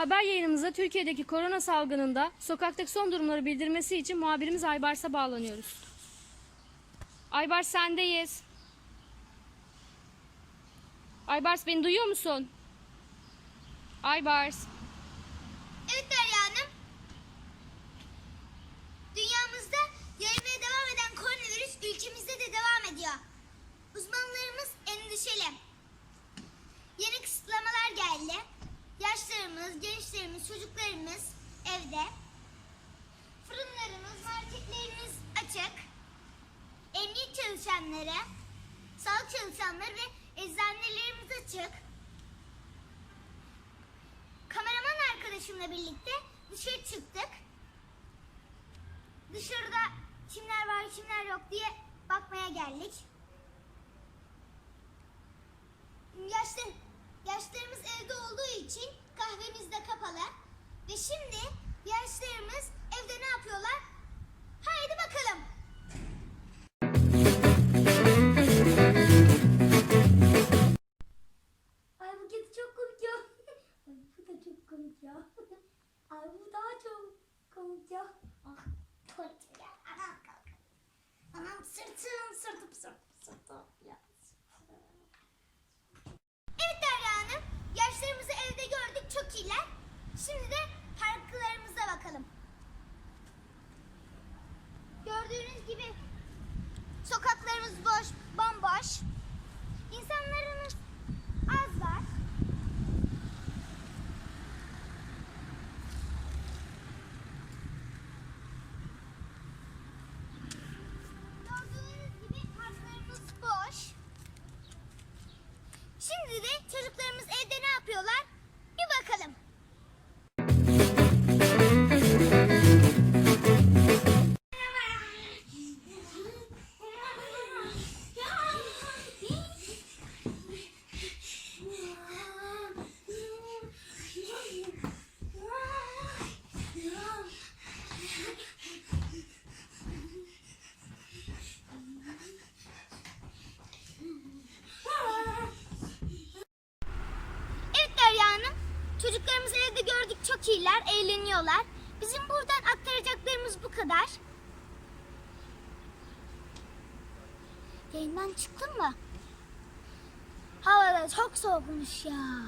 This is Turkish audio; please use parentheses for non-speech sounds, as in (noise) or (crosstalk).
Haber yayınımıza Türkiye'deki korona salgınında sokaktaki son durumları bildirmesi için muhabirimiz Aybars'a bağlanıyoruz. Aybars sendeyiz. Aybars beni duyuyor musun? Aybars. Evet Derya Hanım. Gençlerimiz, çocuklarımız evde. Fırınlarımız, marketlerimiz açık. Emniyet çalışanları, sağlık çalışanları ve eczanelerimiz açık. Kameraman arkadaşımla birlikte dışarı çıktık. Dışarıda kimler var kimler yok diye bakmaya geldik. Yaşlı, yaşlarımız evde olduğu için kahvemiz de kapalı. Ve şimdi yaşlarımız evde ne yapıyorlar? Haydi bakalım. Ay bu kedi çok komik ya. (laughs) Ay bu da çok komik ya. (laughs) Ay bu daha çok komik ya. Ah tuvalet ya. Anam kalk. Anam sırtım sırtım sırtım sırtım. Ya. Evet Derya Hanım. Yaşlarımızı evde gördük çok iyiler. Şimdi de parklarımıza bakalım. Gördüğünüz gibi sokaklarımız boş, bomboş. İnsanlarımız az var. Gördüğünüz gibi parklarımız boş. Şimdi de çocuklarımız evde ne yapıyorlar? Çocuklarımızı evde gördük çok iyiler, eğleniyorlar. Bizim buradan aktaracaklarımız bu kadar. Yayından çıktın mı? Hava da çok soğukmuş ya?